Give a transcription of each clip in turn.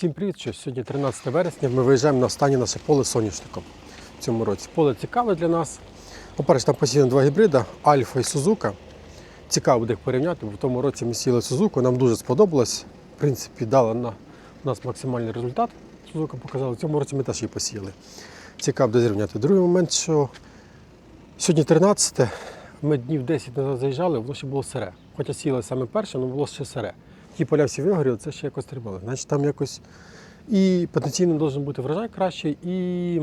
Всім привіт! Що сьогодні 13 вересня. Ми виїжджаємо на останнє наше поле соняшником в цьому році. Поле цікаве для нас. По-перше, там посіяно два гібрида Альфа і Сузука. Цікаво буде їх порівняти, бо в тому році ми сіли Сузуку, нам дуже сподобалось. В принципі, дала на нас максимальний результат. Сузука показала. В цьому році ми теж її посіяли. Цікаво буде зрівняти. Другий момент, що сьогодні 13 ми днів 10 назад заїжджали, воно ще було сире. Хоча сіли саме перше, але було ще сире. Ті поля всі вигоріли, це ще якось тримали. Значить, там якось і потенційно має бути врожай кращий. І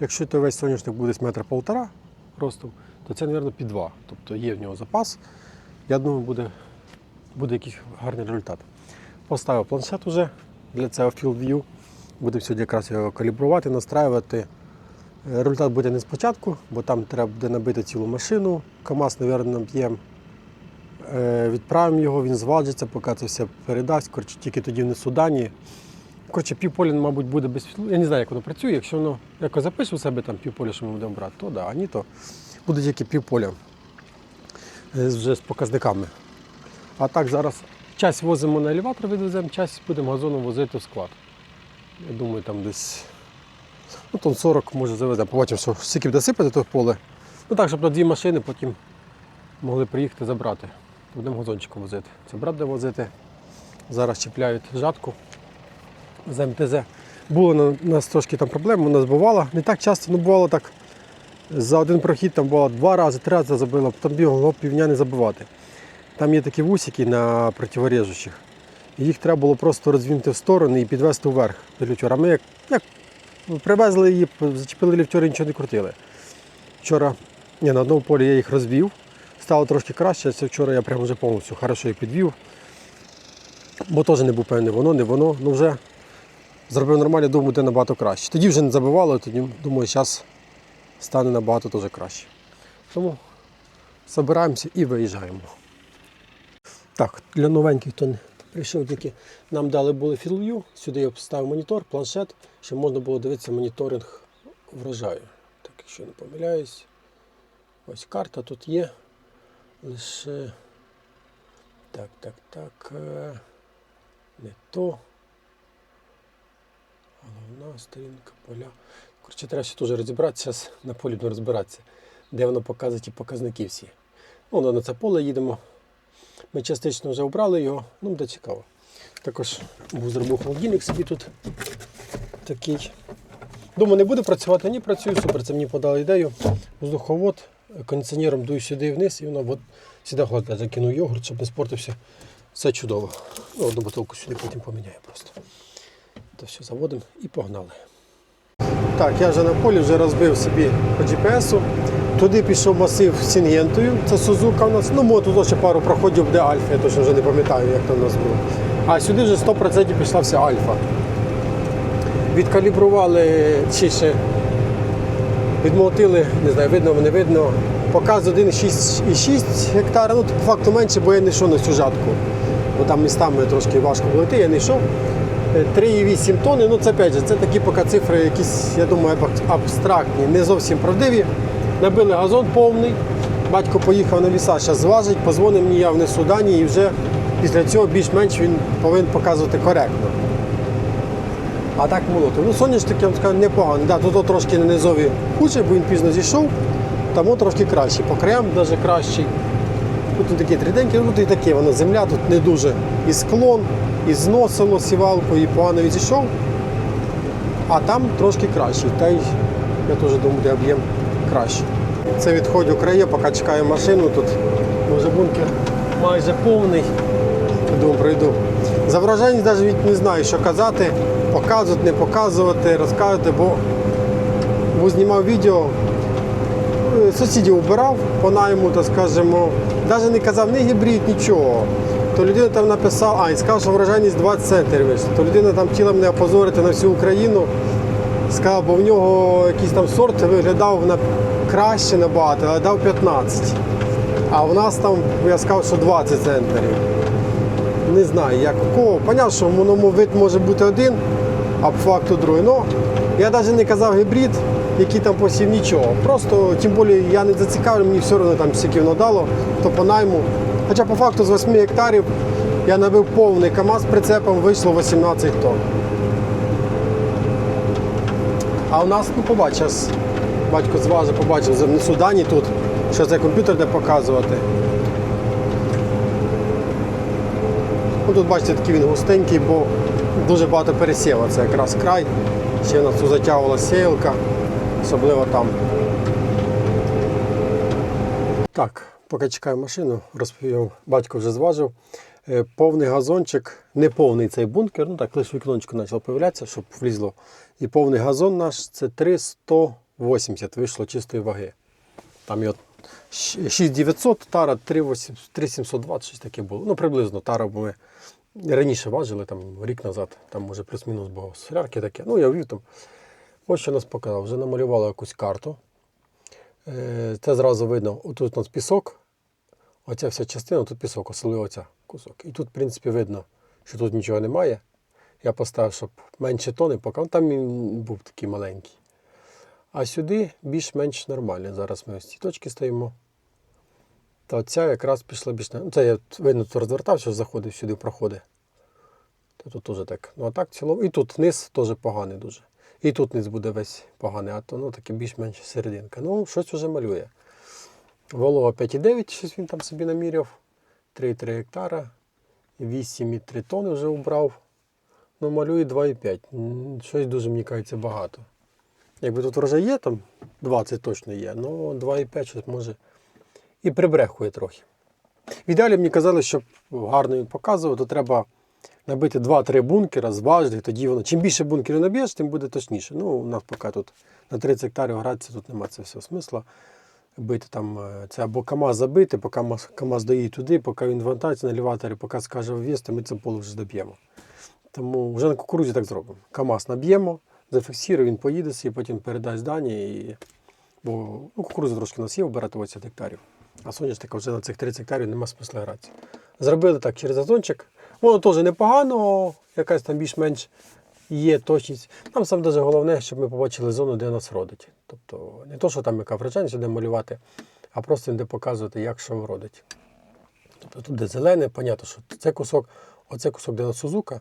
якщо той весь соняшник буде десь метра полтора росту, то це, мабуть, під два. Тобто є в нього запас. Я думаю, буде, буде якийсь гарний результат. Поставив планшет уже для цього Field View. Будемо сьогодні якраз його калібрувати, настраювати. Результат буде не спочатку, бо там треба буде набити цілу машину. КАМАЗ, мабуть, наб'ємо. Е, Відправимо його, він зважиться, поки це все передасть. Коротше, тільки тоді внесу дані. Коротше, півполя, мабуть, буде без Я не знаю, як воно працює. Якщо воно якось запише у себе там півполя, що ми будемо брати, то да, а ні, то буде тільки півполя е, вже з показниками. А так зараз часть возимо на елеватор, відвеземо, часть будемо газоном возити в склад. Я думаю, там десь ну, тонн 40 може завеземо. Побачимо, що скільки буде сипати то поле. Ну так, щоб на дві машини потім могли приїхати забрати. Будемо газончиком возити. Це брат буде возити. Зараз чіпляють жатку з МТЗ. Було у нас трошки там проблем, вона збивала. Не так часто, ну бувало так. За один прохід там було два рази, три рази забила, потім бігало півдня не забивати. Там є такі вусики на противорежучих. Їх треба було просто розвінути в сторони і підвести вверх до ліфтера. Ми як, як привезли її, зачепили ліфтери і нічого не крутили. Вчора ні, на одному полі я їх розвів, стало трошки краще. Це вчора я прямо вже повністю хорошо їх підвів. Бо теж не був певний, воно, не воно. Ну вже зробив нормально, думаю, буде набагато краще. Тоді вже не забивало, тоді думаю, зараз стане набагато теж краще. Тому збираємося і виїжджаємо. Так, для новеньких, хто не прийшов тільки, нам дали були філв'ю, сюди я поставив монітор, планшет, щоб можна було дивитися моніторинг врожаю. Так, якщо не помиляюсь. Ось карта тут є. Лише. Так, так, так. е, Не то. Головна сторінка, поля. Коротше, треба ще теж розібратися, на полі будемо розбиратися, де воно показує ті показники всі. Ну, на це поле їдемо. Ми частично вже обрали його, ну буде цікаво. Також був зробив холодильник собі тут такий. Думаю, не буде працювати, ні працює, супер. Це мені подали ідею. Воздуховод кондиціонером дую сюди вниз і воно от, сюди холодне. Закину йогурт, щоб не спортився. Все чудово. Ну, одну бутилку сюди потім поміняю просто. То все заводимо і погнали. Так, я вже на полі вже розбив собі по GPS. Туди пішов масив з Сінгентою, це Сузука у нас. Ну, мо тут ще пару проходів буде Альфа, я точно вже не пам'ятаю, як там у нас було. А сюди вже 100% пішла вся Альфа. Відкалібрували чи ще відмолотили, не знаю, видно, не видно. Показує 1,6 гектара, ну по факту менше, бо я не йшов на цю жатку. Бо там містами трошки важко було йти, я не йшов. Е, 3,8 тонни, ну це опять же, це такі поки цифри якісь, я думаю, абстрактні, не зовсім правдиві. Набили газон повний, батько поїхав на ліса, зараз зважить, позвонив мені, я внесу дані і вже після цього більш-менш він повинен показувати коректно. А так молотив. Ну, соняшник, я вам скажу, непоганий. Да, тут трошки на низові хуже, бо він пізно зійшов, тому трошки кращий. По краям навіть кращий. Тут такі триденькі, ну тут і таке, воно земля тут не дуже. І склон, і зносило сівалку, і погано відійшов. А там трошки кращий. Та й я теж думаю, буде об'єм краще. Це відходю крає, поки чекаю машину. Тут вже бункер майже повний. Думаю, пройду. За враження навіть не знаю, що казати, показувати, не показувати, розказувати, бо, бо знімав відео, е, сусідів убирав по найму, так скажемо, навіть не казав ні гібрид, нічого. То людина там написала, а, і сказав, що вражайність 20 центнерів вийшла. То людина там хотіла мене опозорити на всю Україну. Сказав, бо в нього якийсь там сорт виглядав на краще набагато, але дав 15. А в нас там, я сказав, що 20 центнерів. Не знаю, як у кого. Понятно, що в одному вид може бути один, а по факту другий. Ну, я навіть не казав гібрид, який там посів нічого. Просто, тим більше, я не зацікавлений, мені все одно там скільки воно дало, то по найму. Хоча по факту з 8 гектарів Я набив повний КАМАЗ прицепом, вийшло 18 тонн. А у нас, ну побач, зараз батько зважив, побачив, занесу дані тут, що цей комп'ютер де показувати. Ну, тут бачите, такий він густенький, бо дуже багато пересіва. Це якраз край. Ще в нас тут затягувала сіялка, особливо там. Так, поки чекаю машину, розповів, батько вже зважив. Е, Повний газончик, не повний цей бункер, ну так, лише вікнончико почало появлятися, щоб влізло. І повний газон наш це 380 вийшло чистої ваги. Там його 6900, тара 3720, щось таке було. Ну, приблизно тара ми раніше важили, там рік назад, там може плюс-мінус було солярки таке. Ну, я ввів там. Ось що нас показав. Вже намалювали якусь карту. Е, Це зразу видно, отут у нас пісок, оця вся частина, тут пісок, особливо оця кусок. І тут, в принципі, видно, що тут нічого немає. Я поставив, щоб менше тони, поки там він був такий маленький. А сюди більш-менш нормально. Зараз ми ось ці точки стоїмо. Та ця якраз пішла більш. Ну, це я видно тут розвертався, заходив сюди, проходить. Тут теж так. Ну а так цілому. І тут низ теж поганий дуже. І тут низ буде весь поганий, а то ну, таке більш-менш серединка. Ну, щось вже малює. Волога 5,9, щось він там собі наміряв. 3,3 гектара. 8,3 тони вже убрав. Ну, малює 2,5. Щось дуже, мені кажеться, багато. Якби тут врожай є, там 20 точно є, ну 2,5 щось може. І прибрехує трохи. В ідеалі мені казали, щоб гарно він показував, то треба набити 2-3 бункера, зважити, тоді воно. Чим більше бункерів наб'єш, тим буде точніше. Ну, у нас поки тут на 30 гектарів гратися, тут немає цього всього смисла. Бити там, е, це або КАМАЗ забити, поки КАМАЗ- доїде туди, поки він вантажиться на елеваторі, поки скаже в'їзд, ми це поле вже доб'ємо. Тому вже на кукурузі так зробимо. КАМАЗ наб'ємо, зафіксує, він поїде і потім передасть дані. І... Бо ну, кукуруза трошки нас є вбирати 80 гектарів, а соняшника вже на цих 30 гектарів нема смисла гратися. Зробили так через газончик. Воно теж непогано, якась там більш-менш є точність. Нам саме дуже головне, щоб ми побачили зону, де нас родить. Тобто не то, що там яка врожайність, де малювати, а просто де показувати, як що родить. Тобто тут де зелене, понятно, що це кусок, оце кусок, де на Сузука,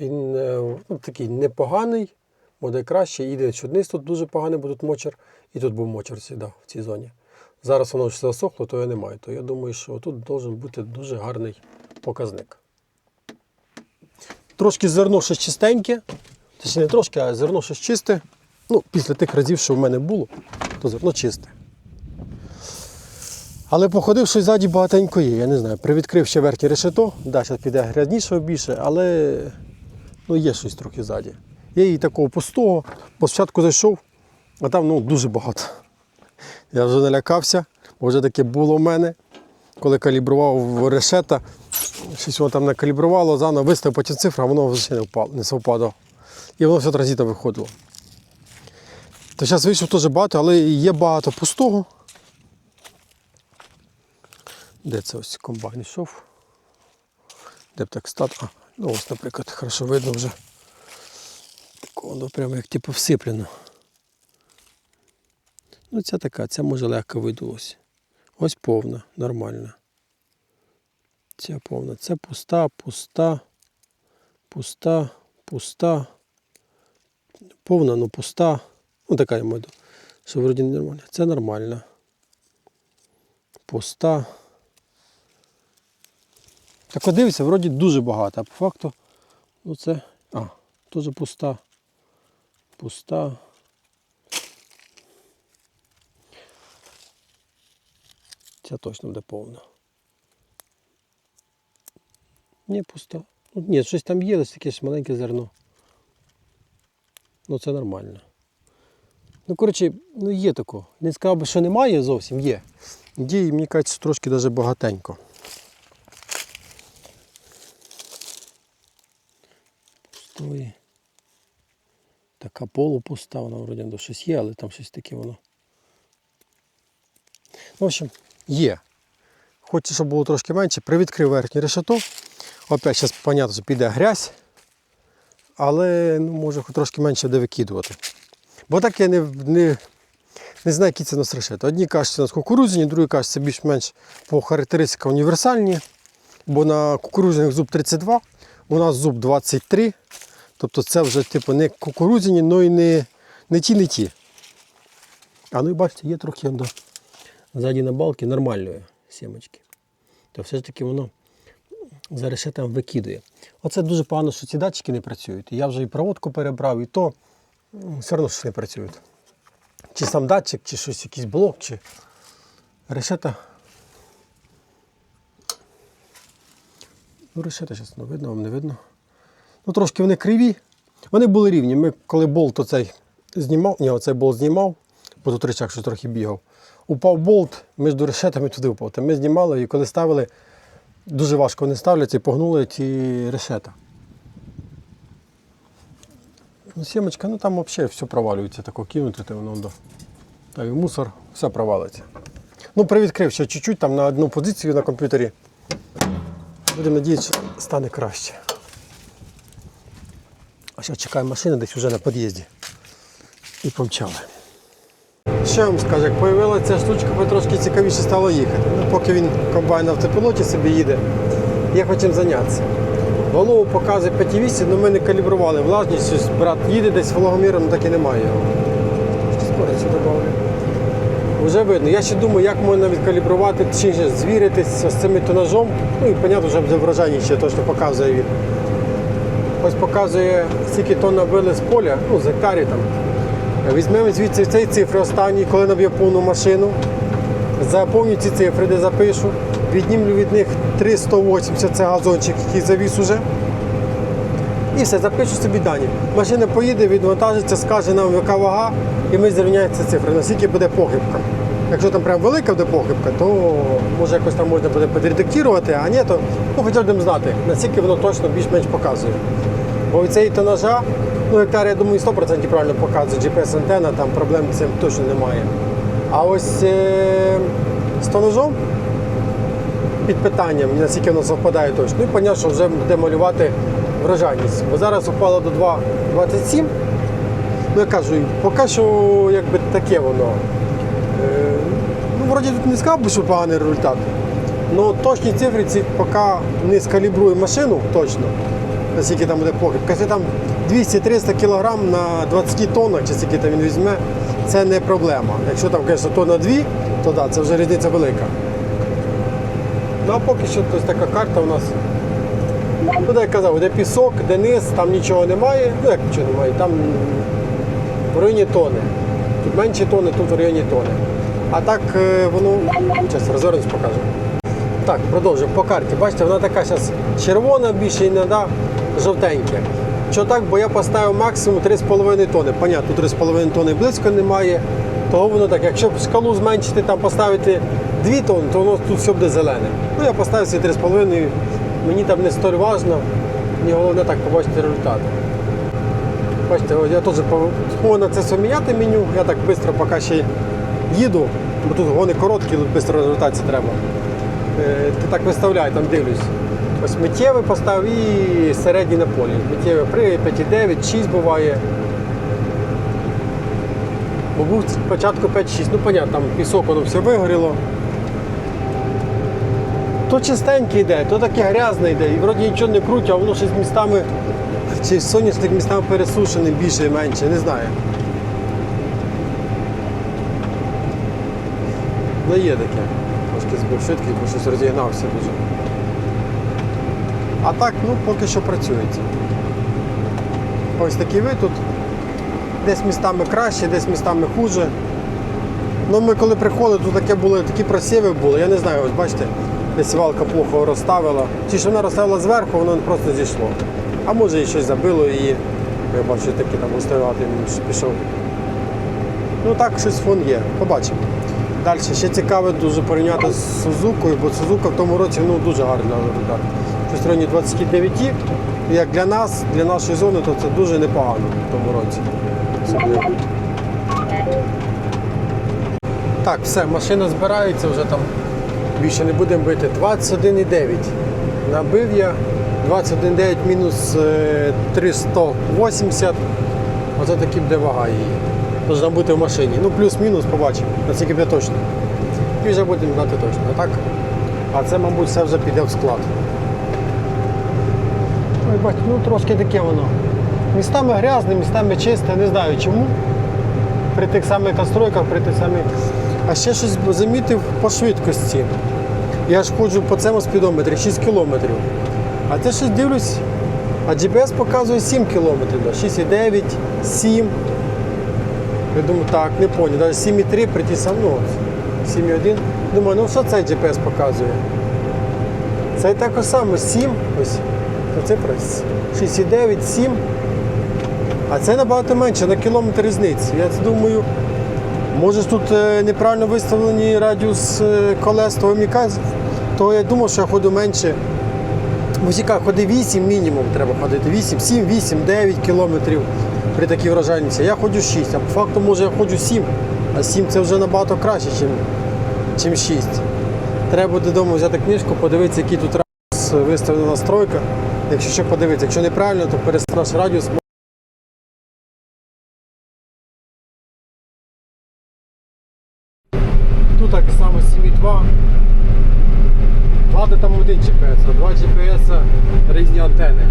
він е, ну, такий непоганий, буде краще. Єдине, що тут дуже поганий, бо тут мочер, і тут був мочер завжди в цій зоні. Зараз воно все засохло, то я не маю. То я думаю, що тут має бути дуже гарний показник. Трошки зерно ще чистеньке. Точніше, не трошки, а зерно щось чисте. Ну, після тих разів, що в мене було, то зерно чисте. Але походив, що ззаді багатенько є. Я не знаю. Привідкрив ще верхнє решето. Да, зараз піде грязнішого більше, але ну, є щось трохи ззаді. Є і такого пустого. Спочатку зайшов, а там ну, дуже багато. Я вже налякався, бо вже таке було в мене. Коли калібрував решета, щось воно там накалібрувало, заново виставив потім цифру, а воно вже не впало, не совпадало. І воно все транзитом виходило. То зараз вийшов теж багато, але є багато пустого. Де це ось комбайн йшов? Де б так стати? А, ну ось, наприклад, хорошо видно вже. Такого воно прямо як типу всиплено. Ну, ця така, ця може легко видулась. Ось повна, нормальна. Ця повна. Це пуста, пуста, пуста, пуста. Повна, ну пуста. Ну така я маю. Що вроді не нормально. Це нормально. Пуста. Так от вроді дуже багато, а по факту, ну це. А, теж пуста. Пуста. Ця точно буде повна. Ні, пуста. Ну, ні, щось там є, ось якесь маленьке зерно. Ну це нормально. Ну, коротше, ну є такого. Не сказав би, що немає зовсім, є. І мені кажеться, трошки навіть багатенько. Пустої. Така полупуста, вона вроді щось є, але там щось таке воно. В общем, є. Хочу, щоб було трошки менше. Привідкрив верхнє решето. Опять зараз, зрозуміло, що піде грязь. Але ну, може трошки менше де викидувати. Бо так я не, не, не знаю, які це нас решето. Одні кажуть, що у нас кукурудзяні, другі кажуть, це більш-менш по характеристикам універсальні. бо на кукурудзяних зуб 32, у нас зуб 23. Тобто це вже типу не кукурудзяні, але й не, не ті, не ті. А ну і бачите, є трохи ззаді на балки нормальної сімочки. То все ж таки воно за решетом викидує. Оце дуже погано, що ці датчики не працюють. Я вже і проводку перебрав, і то все одно щось не працюють. Чи сам датчик, чи щось, якийсь блок, чи решета. Ну, решета зараз ну, видно, вам не видно. Ну, трошки вони криві. Вони були рівні. Ми коли болт оцей знімав, ні, оцей болт знімав, бо тут речак що трохи бігав. Упав болт між решетами туди впав. Та ми знімали і коли ставили, дуже важко вони ставляться і погнули ті решета. Ну, сімочка, ну там взагалі все провалюється, тако кинути, то воно до. Та і мусор, все провалиться. Ну, привідкрив ще чуть-чуть там на одну позицію на комп'ютері. Будемо надіятися, що стане краще. А ще чекаю машини десь вже на під'їзді. І помчали. Що я як появилася ця штучка, трошки цікавіше стало їхати. Ну, поки він комбайн на автопілоті собі їде, я хочемо зайнятися. Голову показує 5,8, але ми не калібрували влажність, брат їде десь вологоміром, ну так і немає його. Скорості додали. Вже видно. Я ще думаю, як можна відкалібрувати, точніше звіритися з цим тонажом. Ну і, понятно, вже вражання ще точно показує він. Ось показує, скільки тонн набили з поля, ну, з гектарів там. Візьмемо звідси ці цифри останні, коли наб'є повну машину. Заповню ці цифри, де запишу. Віднімлю від них 380 це газончик, який завіз уже. І все, запишу собі дані. Машина поїде, відвантажиться, скаже нам, яка вага, і ми зрівняємо ці цифри, наскільки буде похибка. Якщо там прям велика буде похибка, то може якось там можна буде підредактувати, а ні, то ну, хоча б будемо знати, наскільки воно точно більш-менш показує. Бо від тонажа, ну я думаю, 100% правильно показує GPS-антенна, там проблем з цим точно немає. А ось е- з тонажом під питанням, наскільки воно совпадає точно. Ну і понятно, що вже буде малювати врожайність. Бо зараз упало до 2,27. Ну я кажу, поки що якби таке воно. Е, ну, вроді тут не сказав би, що поганий результат. Ну точні цифри ці поки не скалібрує машину точно, наскільки там буде похибка. Якщо там 200-300 кг на 20 тоннах, чи скільки там він візьме, це не проблема. Якщо там, звісно, тонна 2, то да, це вже різниця велика. Ну а поки що ось така карта у нас. Ну, де казав, де пісок, де низ, там нічого немає. Ну як нічого немає, там в районі тони. Тут менші тони, тут в районі тони. А так е, воно. Зараз розвернусь покажу. Так, продовжуємо по карті. Бачите, вона така зараз червона, більше іноді жовтенька. Що так, бо я поставив максимум 3,5 тони. Понятно, 3,5 тони близько немає. Того воно так, якщо скалу зменшити, там поставити 2 тонни, то воно тут все буде зелене. Ну я поставив ці 3,5, мені там не столь важно, мені головне так побачити результат. Бачите, я теж повинен це все міняти меню, я так швидко поки ще їду, бо тут гони короткі, швидко результації треба. Е, Ти так виставляй, там дивлюсь. Ось миттєвий поставив і середній на полі. Миттєвий при 5,9, 6 буває. Бо був спочатку 5-6, ну понятно, там пісок воно все вигоріло. То чистенький йде, то таке грязне йде, і вроді нічого не крутить, а воно щось містами, чи соняшник містами пересушений більше і менше, не знаю. Ну є таке. Трошки збив швидкість, бо щось розігнався дуже. А так, ну, поки що працюється. Ось такий вид тут. Десь містами краще, десь містами хуже. Ну, ми коли приходили, тут таке були, такі просіви були. Я не знаю, ось бачите, десь валка плохо розставила. Чи що вона розставила зверху, воно просто зійшло. А може і щось забило і я бачу, такий там густоватий він пішов. Ну так, щось фон є. Побачимо. Далі ще цікаво дуже порівняти з Сузукою, бо Сузука в тому році ну, дуже гарно результат. Щось в районі 29. Як для нас, для нашої зони, то це дуже непогано в тому році. Так, все, машина збирається вже там. Більше не будемо бити. 21,9. Набив я. 21,9 мінус е, 380. Оце таки буде вага її. Должна бути в машині. Ну, плюс-мінус, побачимо, наскільки буде точно. І вже будемо знати точно. А так, а це, мабуть, все вже піде в склад. Ну трошки таке воно. Містами грязне, містами чисте, не знаю чому. При тих самих настройках, при тих самих. А ще щось замітив по швидкості. Я ж ходжу по цьому спідометрі 6 кілометрів. А це щось дивлюсь, а GPS показує 7 кілометрів, да, 6,9, 7. Я думаю, так, не. Навіть 7,3 при тій самій, ну, 7,1. Думаю, ну що цей GPS показує? Це також саме 7, ось ця цифра 6,9, 7. А це набагато менше, на кілометр різниці. Я думаю, може тут е, неправильно виставлений радіус е, колес того то я думав, що я ходжу менше. В ходи 8 мінімум треба ходити. 8, 7, 8, 9 кілометрів при такій врожайності. Я ходжу 6, а по факту може я ходжу 7, а 7 це вже набагато краще, ніж, ніж 6. Треба додому взяти книжку, подивитися, який тут радіус виставлена настройка. Якщо ще подивитися, якщо неправильно, то перестраш радіус. Тут так само 7,2. Ладно, там один GPS, а два GPS різні антени.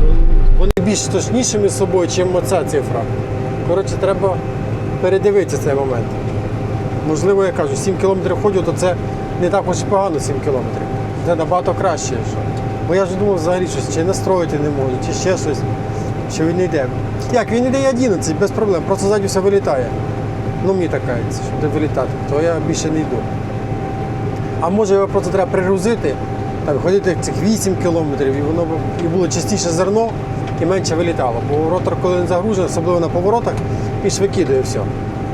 Ну, Вони більш точнішими з собою, ніж оця цифра. Коротше, треба передивитися цей момент. Можливо, я кажу, 7 кілометрів ходжу, то це не так уж і погано 7 кілометрів. Це набагато краще. Що. Бо я ж думав взагалі щось, чи настроїти не можу, чи ще щось, що він не йде. Як, він йде 11, без проблем, просто ззаді все вилітає. Ну мені така, щоб не вилітати, то я більше не йду. А може його просто треба пригрузити, так, ходити цих 8 кілометрів, і воно і було частіше зерно і менше вилітало. Бо ротор, коли він загружений, особливо на поворотах, ж викидає все.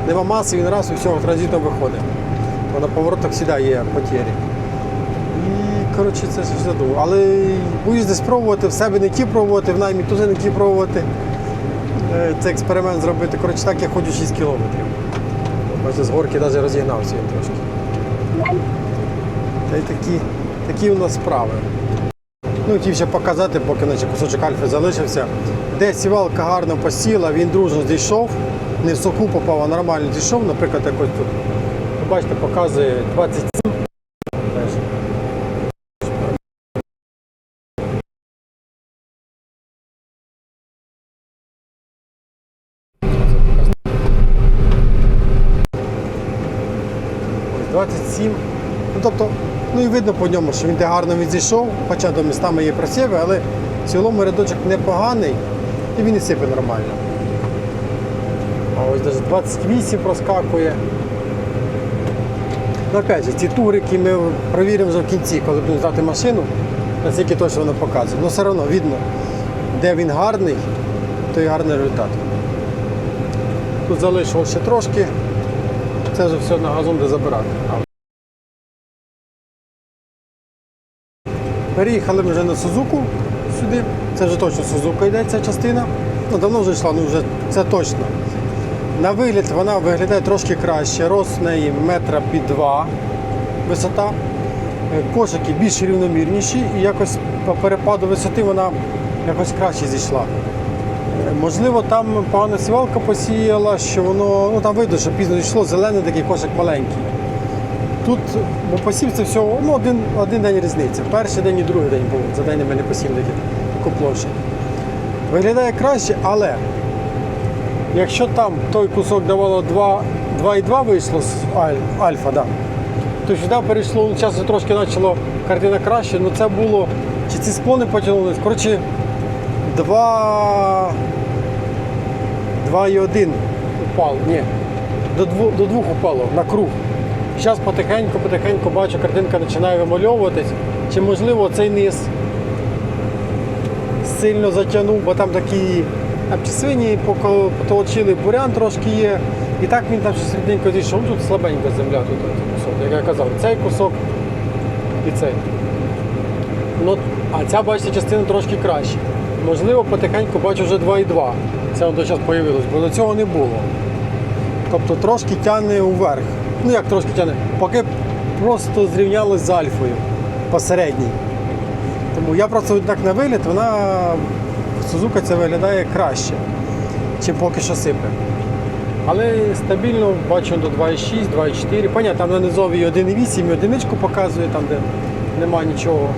Нема маси, він раз і все, транзитом виходить. Бо на поворотах завжди є потері. Коротше це ж задумав. Але боюсь десь пробувати, в себе не ті пробувати, в наймі теж не ті пробувати. Е, Цей експеримент зробити. Коротше, так я ходжу 6 кілометрів. Бачите, з горки навіть розігнався він трошки. Та й такі, такі у нас справи. Ну, хотів ще показати, поки наче кусочок альфи залишився. Де сівалка гарно посіла, він дружно зійшов, не в соку попав, а нормально зійшов, наприклад, якось тут. Ви Бачите, показує 27. Теж. Ось 27. Ну, тобто, ну і видно по ньому, що він де гарно відзійшов, хоча до містами є просіви, але в цілому рядочок непоганий і він і сипе нормально. А ось навіть 28 проскакує. Ну, опять же, ці турики ми провіримо вже в кінці, коли будемо здати машину, наскільки точно воно показує. Ну все одно видно, де він гарний, то і гарний результат. Тут залишилося ще трошки. Це вже все на газон де забирати. Переїхали ми вже на Сузуку сюди. Це вже точно Сузука йде ця частина. Ну, давно вже йшла, ну вже це точно. На вигляд вона виглядає трошки краще. Рост в неї метра під два висота. Е, Кошики більш рівномірніші і якось по перепаду висоти вона якось краще зійшла. Е, Можливо, там погана сівалка посіяла, що воно, ну там видно, що пізно йшло, зелений такий кошик маленький. Тут, бо посів це всього ну, один, один день різниця. Перший день і другий день був. За день у мене посів таку площадь. Виглядає краще, але якщо там той кусок давало 2,2 вийшло з аль- альфа, да, то сюди перейшло, зараз трошки почало картина краще, але це було, чи ці склони потягнулись. Коротше, 2, 2,1 упало. Ні, до 2, до упало на круг. Зараз потихеньку-потихеньку бачу, картинка починає вимальовуватись. Чи можливо цей низ сильно затягнув, бо там такі поко- потолочили, бурян трошки є. І так він там щось середненько зійшов. Тут слабенька земля, тут кусок, як я казав, цей кусок і цей. Ну, а ця, бачите, частина трошки краще. Можливо, потихеньку бачу вже 2,2. Це зараз з'явилось, бо до цього не було. Тобто трошки тягне уверх. Ну як трошки тягне? Поки просто зрівнялось з альфою посередній. Тому я просто так на вигляд, вона Сузука це виглядає краще, чим поки що сипе. Але стабільно бачу до 2,6, 2,4. Понятно, там на низовій 1,8 і одиничку показує, там де нема нічого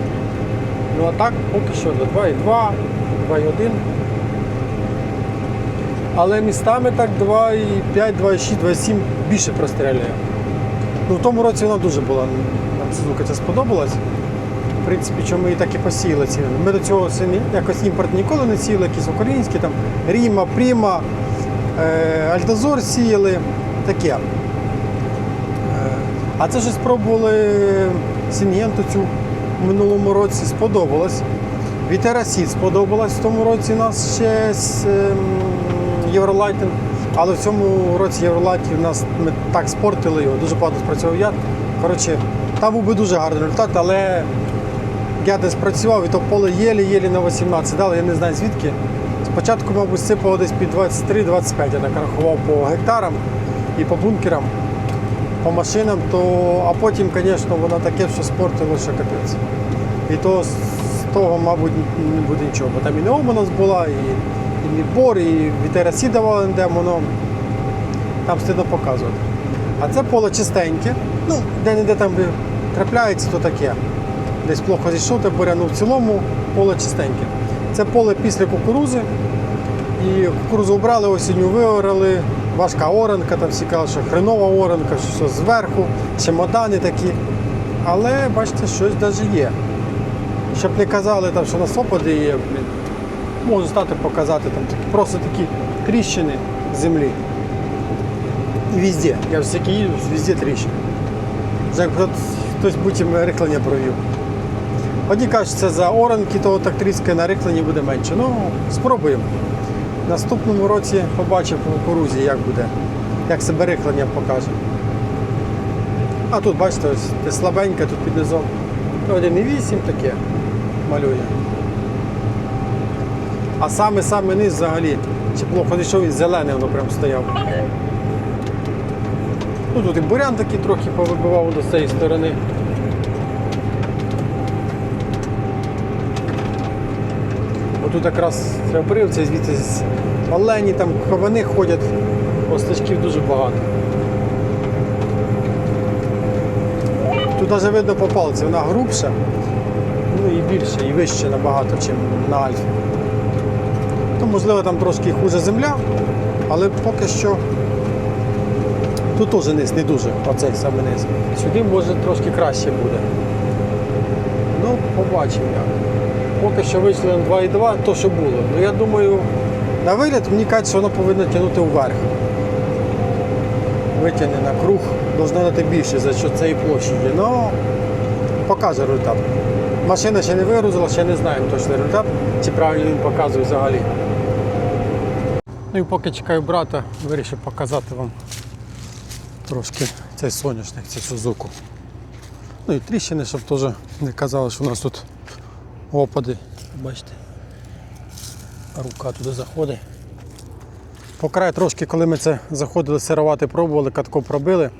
Ну а так поки що до 2,2, 2,1. Але містами так 2,5, 2,6, 2,7 більше простріляє. Ну, в тому році вона дуже була. Нам це сподобалась. В принципі, чому ми і так і посіяли ціни. Ми до цього якось імпорт ніколи не сіяли, якісь українські, там Ріма, Пріма, е, Альдозор сіяли, таке. Е, а це вже спробували Сінгенту цю в минулому році, сподобалось. Вітерасід сподобалась в тому році у нас ще з ем, Євролайтинг. Але в цьому році Євролайті у нас ми так спортили його, дуже багато спрацював яд. Коротше, там був би дуже гарний результат, але я не спрацював і то поле єлі-єлі на 18 дали, я не знаю звідки. Спочатку, мабуть, сипало десь під 23-25, я так рахував по гектарам і по бункерам, по машинам, то, а потім, звісно, воно таке, що спортило, що капець. І то з того, мабуть, не буде нічого. Бо там і неома у нас була, і, і і вітерасі давали, де воно там стидно показувати. А це поле чистеньке. Ну, де-не-де там трапляється, то таке. Десь плохо зійшов, та буря, ну в цілому поле чистеньке. Це поле після кукурузи. І кукурузу обрали, осінню виорали, важка оранка, там всі кажуть, що хренова оранка, що зверху, чемодани такі. Але бачите, щось навіть є. Щоб не казали, там, що на опади є, можу стати показати там такі, просто такі тріщини землі. І везде. Я всякі їду, везде тріщини. Як хтось- будь-яким рихлення провів. Одні кажуть, це за оранки, того так тріскає на рихленні буде менше. Ну, спробуємо. Наступному році побачимо по кукурузі, як буде, як себе рихлення покаже. А тут, бачите, ось слабеньке тут під низом. Ну, 1,8 таке малює. А саме саме низ взагалі, плохо зійшов, він зелений, воно прям стояв. Ну тут і бурян такий трохи повибивав до цієї сторони. Отут якраз обривця, звідси олені, там кабани ходять, остачків дуже багато. Тут навіть видно по палці, вона грубша, ну і більше, і вище набагато, ніж на Альфі. Можливо, там трошки хуже земля, але поки що тут теж низ не дуже, оцей саме низ. Сюди може трошки краще буде. Ну, побачимо як. Поки що вийшли на 2,2, то що було. Ну я думаю, на вигляд мені кажуть, що воно повинно тягнути вверх. Витягне на круг, должно дати більше за що цієї площі. Ну, покаже результат. Машина ще не вигрузила, ще не знаємо точний результат, чи правильно він показує взагалі. Ну і поки чекаю брата, вирішив показати вам трошки цей соняшник, цю Сузуку. Ну і тріщини, щоб теж не казали, що у нас тут опади. Бачите, рука туди заходить. По краю трошки, коли ми це заходили сирувати, пробували, катко пробили,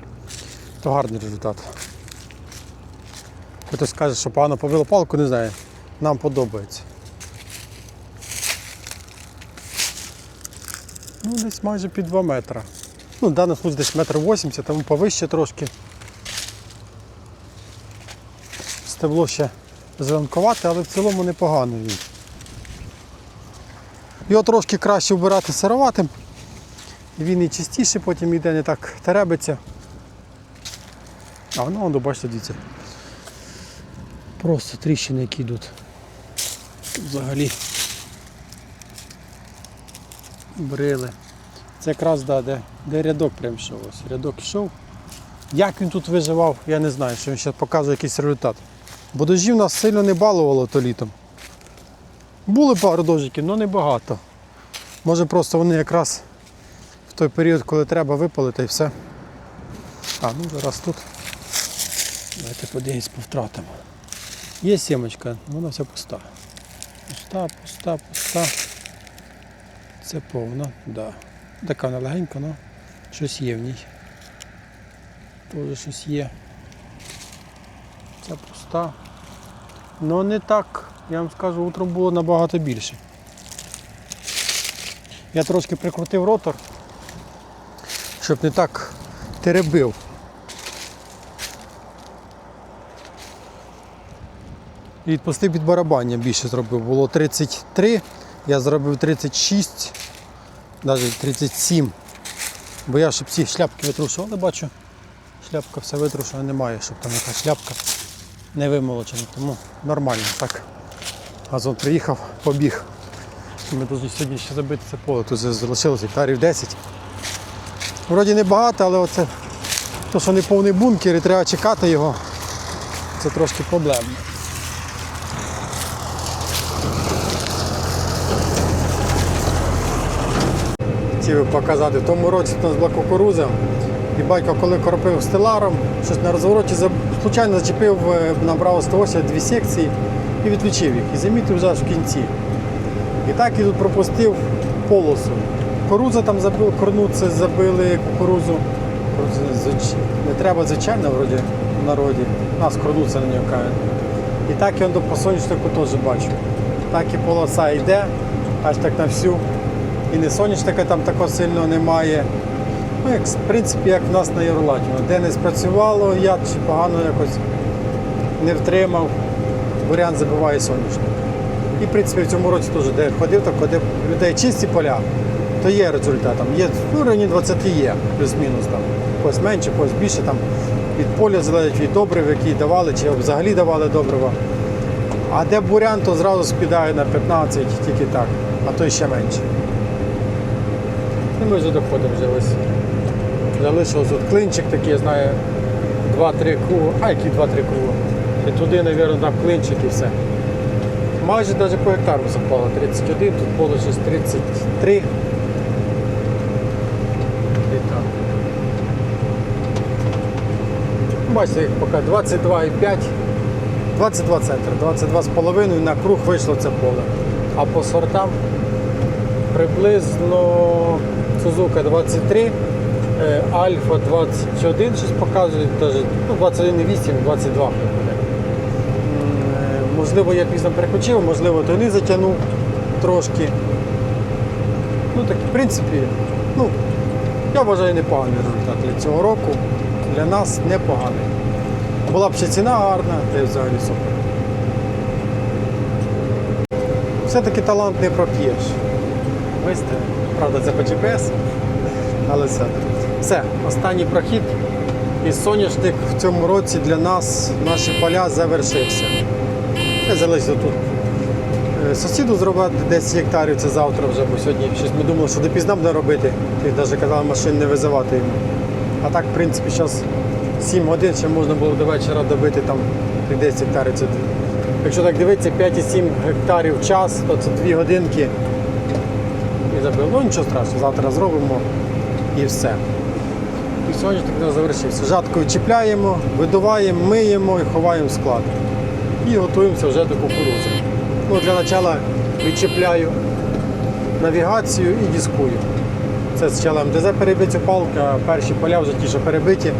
то гарний результат. Хтось скаже, що погано побило палку, не знаю. Нам подобається. Ну, десь майже під 2 метри. Ну, в даному випадку десь метр 80, тому повище трошки. Стебло ще зеленкувате, але в цілому непогано він. Його трошки краще вбирати сироватим. Він і чистіше потім йде, не так теребиться. А ну, бачите, дивіться. Просто тріщини, які йдуть. Взагалі брили. Це якраз да, де, де рядок прям йшов. Ось рядок йшов. Як він тут виживав, я не знаю, що він ще показує якийсь результат. Бо дождів нас сильно не балувало то літом. Були пару дощиків, але не багато. Може просто вони якраз в той період, коли треба випалити і все. А, ну зараз тут. Давайте подивимось по втратам. Є сімочка, вона вся пуста. Пуста, пуста, пуста. Це повна. Да. Така вона але щось є в ній. Теж щось є. Це пуста. Ну не так, я вам скажу, утром було набагато більше. Я трошки прикрутив ротор, щоб не так теребив. Відпустив під барабання більше зробив. Було 33, я зробив 36, навіть 37. Бо я щоб ці шляпки витрушував, але бачу, шляпка все витрушена, немає, щоб там якась шляпка не вимолочена. Тому нормально так. Газон приїхав, побіг. Ми повинні сьогодні ще забити це поле. Тут залишилось гектарів 10. Вроді небагато, але оце то, що не повний бункер і треба чекати його, це трошки проблемно. Хотів показати, в тому році у нас була кукуруза. І батько, коли коропив стеларом, щось на розвороті случайно зачепив, е, набрав 180 дві секції і відключив їх. І замітив вже в кінці. І так і пропустив полосу. Кукуруза там забив, корнуце забили кукурузу. Не треба звичайно вроді в народі. Нас корнуться на нього кажуть. І так я до по соняшнику теж бачу. Так і полоса йде, аж так на всю. І не соняшника там такого сильного немає. Ну, як, в принципі, як в нас на Євролаті. Де не спрацювало, я чи погано якось не втримав, бурян забиває соняшник. І в принципі в цьому році теж, де ходив, так ходив людей чисті поля, то є результат. Є, ну, районі 20 є, плюс-мінус там. Когось менше, когось більше там. Від поля залежить від добрив, які давали, чи взагалі давали добрива. А де бурян, то зразу спідає на 15, тільки так, а то ще менше. І ми доходимо вже ось. Залишилось тут клинчик такий, я знаю, 2-3 круга, а які 2-3 круга. І туди, мабуть, дав клинчик і все. Майже навіть по гектару запало 31, тут було щось 33. І так. Бачите, як поки 22,5, 22 центри, 22 з на круг вийшло це поле. А по сортам приблизно Сузука 23, е, Альфа 21, щось показує, ну 21,8, 22 буде. М, е, Можливо, я пізно переключив, можливо, то не затягнув трошки. Ну так, в принципі, ну, я вважаю непоганий результат для цього року. Для нас непоганий. Була б ще ціна гарна, та й взагалі супер. Все-таки талант не проп'єш. Висте, правда, це по GPS, але все. Все, останній прохід. І соняшник в цьому році для нас, наші поля завершився. Це залежить тут. Е, Сусіду зробити 10 гектарів, це завтра вже, бо сьогодні щось ми думали, що допізна буде робити. І навіть казали машин не визивати йому. А так, в принципі, зараз 7 годин ще можна було до вечора добити там 10 гектарів. Якщо так дивитися, 5,7 гектарів час, то це 2 годинки. Забив. Ну нічого страшного, завтра зробимо і все. І сьогодні так завершився. Жаткою чіпляємо, видуваємо, миємо і ховаємо в склад. І готуємося вже до кукурудзи. Ну, для початку відчіпляю навігацію і дискую. Це спочатку МДЗ перебиті палки, а перші поля вже ті, що перебиті.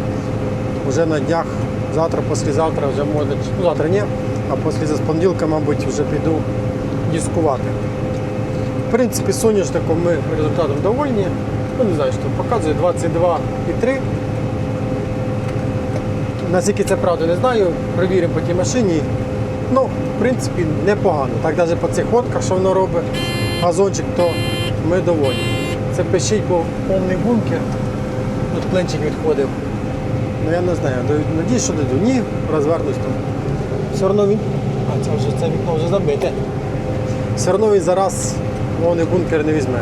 Вже на днях, завтра, післязавтра вже можна, ну завтра ні, а після з понеділка, мабуть, вже піду дискувати. В принципі, соняшником ми результатом довольні. Ну, не знаю, що показує 22,3. Наскільки це правда, не знаю. Провіримо по тій машині. Ну, в принципі, непогано. Так навіть по цих ходках, що воно робить, газончик, то ми довольні. Це пищить, бо повний бункер. Тут пленчик відходив. Ну я не знаю, надіюсь, що дойду. Ні, розвернусь там. Все одно він. А, це вже це вікно вже забите. Все одно він зараз повний бункер не візьме.